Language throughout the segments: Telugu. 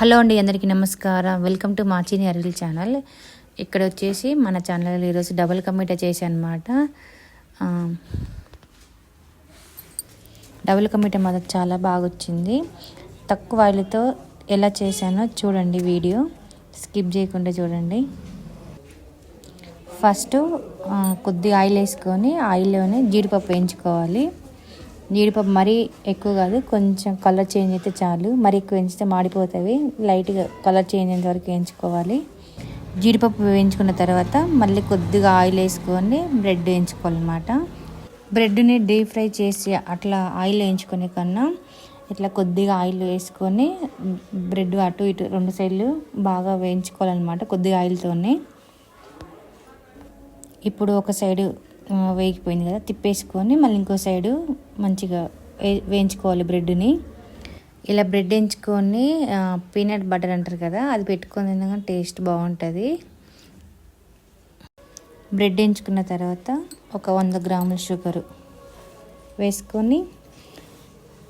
హలో అండి అందరికీ నమస్కారం. వెల్కమ్ టు మాచిని అరిల్ ఛానల్. ఇక్కడ వచ్చేసి మన ఛానల్ ఈరోజు డబుల్ కమిటా చేశాను అనమాట డబుల్ కమిటా మాత్రం చాలా బాగా వచ్చింది తక్కువ ఆయిల్తో ఎలా చేశానో చూడండి వీడియో. స్కిప్ చేయకుండా చూడండి. ఫస్ట్ కొద్దిగా ఆయిల్ వేసుకొని ఆయిల్లోనే జీడిపప్పు వేయించుకోవాలి. జీడిపప్పు మరీ ఎక్కువ కాదు కొంచెం కలర్ చేంజ్ అయితే చాలు. మరి ఎక్కువ వేయించితే మాడిపోతాయి లైట్గా కలర్ చేంజ్ అయ్యేంత వరకు వేయించుకోవాలి. జీడిపప్పు వేయించుకున్న తర్వాత మళ్ళీ కొద్దిగా ఆయిల్ వేసుకొని బ్రెడ్ వేయించుకోవాలన్నమాట. బ్రెడ్ని డీప్ ఫ్రై చేసి అట్లా ఆయిల్ వేయించుకునే కన్నా ఇట్లా కొద్దిగా ఆయిల్ వేసుకొని బ్రెడ్ అటు ఇటు రెండు సైడ్లు బాగా వేయించుకోవాలన్నమాట కొద్దిగా ఆయిల్తోనే ఇప్పుడు ఒక సైడు వేగిపోయింది కదా తిప్పేసుకొని మళ్ళీ ఇంకో సైడు మంచిగా వేయించుకోవాలి బ్రెడ్ని. ఇలా బ్రెడ్ వేయించుకొని పీనట్ బటర్ అంటారు కదా అది పెట్టుకొని తినగా టేస్ట్ బాగుంటుంది. బ్రెడ్ వేయించుకున్న తర్వాత ఒక వంద గ్రాముల షుగరు వేసుకొని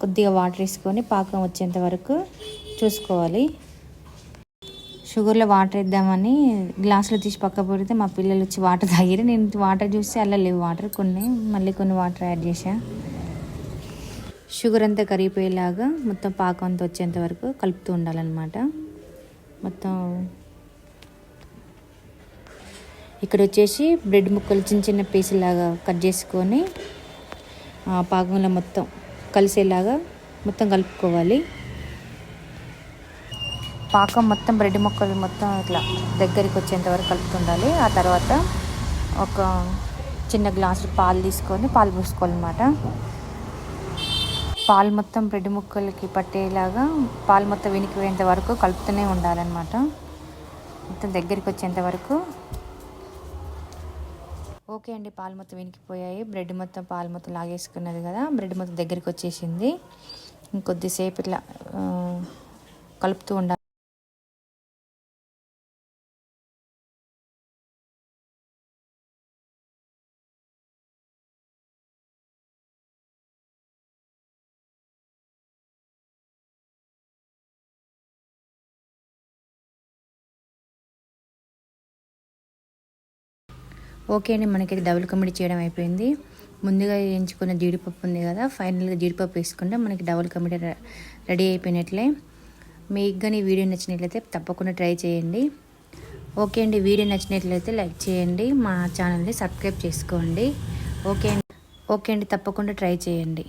కొద్దిగా వాటర్ వేసుకొని పాకం వచ్చేంత వరకు చూసుకోవాలి. షుగర్లో వాటర్ వేద్దామని గ్లాసులో తీసి పక్క పెడితే మా పిల్లలు వచ్చి వాటర్ తాగిరి నేను వాటర్ చూస్తే అలా లేవు వాటర్ కొన్ని మళ్ళీ కొన్ని వాటర్ యాడ్ చేశాను షుగర్ అంతా కరిగిపోయేలాగా మొత్తం పాకం అంతా వచ్చేంత వరకు కలుపుతూ ఉండాలన్నమాట. మొత్తం ఇక్కడ వచ్చేసి బ్రెడ్ ముక్కలు చిన్న చిన్న పీసులాగా కట్ చేసుకొని పాకంలో మొత్తం కలిసేలాగా మొత్తం కలుపుకోవాలి. పాకం మొత్తం బ్రెడ్ ముక్కలు మొత్తం ఇట్లా దగ్గరికి వచ్చేంత వరకు కలుపుతుండాలి ఆ తర్వాత ఒక చిన్న గ్లాసు పాలు తీసుకొని పాలు పోసుకోవాలన్నమాట. పాలు మొత్తం బ్రెడ్ ముక్కలకి పట్టేలాగా పాలు మొత్తం వెనికిపోయేంత వరకు కలుపుతూనే ఉండాలన్నమాట. మొత్తం దగ్గరికి వచ్చేంత వరకు. ఓకే అండి పాలు మొత్తం వెనికిపోయాయి బ్రెడ్ మొత్తం పాలు మొత్తం లాగేసుకున్నది కదా బ్రెడ్ మొత్తం దగ్గరికి వచ్చేసింది. ఇంకొద్దిసేపు ఇట్లా కలుపుతూ ఉండాలి. ఓకే అండి మనకి డబుల్ కమిటీ చేయడం అయిపోయింది. ముందుగా వేయించుకున్న జీడిపప్పు ఉంది కదా ఫైనల్గా జీడిపప్పు వేసుకుంటే మనకి డబుల్ కమిటీ రెడీ అయిపోయినట్లే. మీకు కానీ వీడియో నచ్చినట్లయితే తప్పకుండా ట్రై చేయండి. ఓకే అండి వీడియో నచ్చినట్లయితే లైక్ చేయండి మా ఛానల్ని సబ్స్క్రైబ్ చేసుకోండి. ఓకే అండి ఓకే అండి తప్పకుండా ట్రై చేయండి.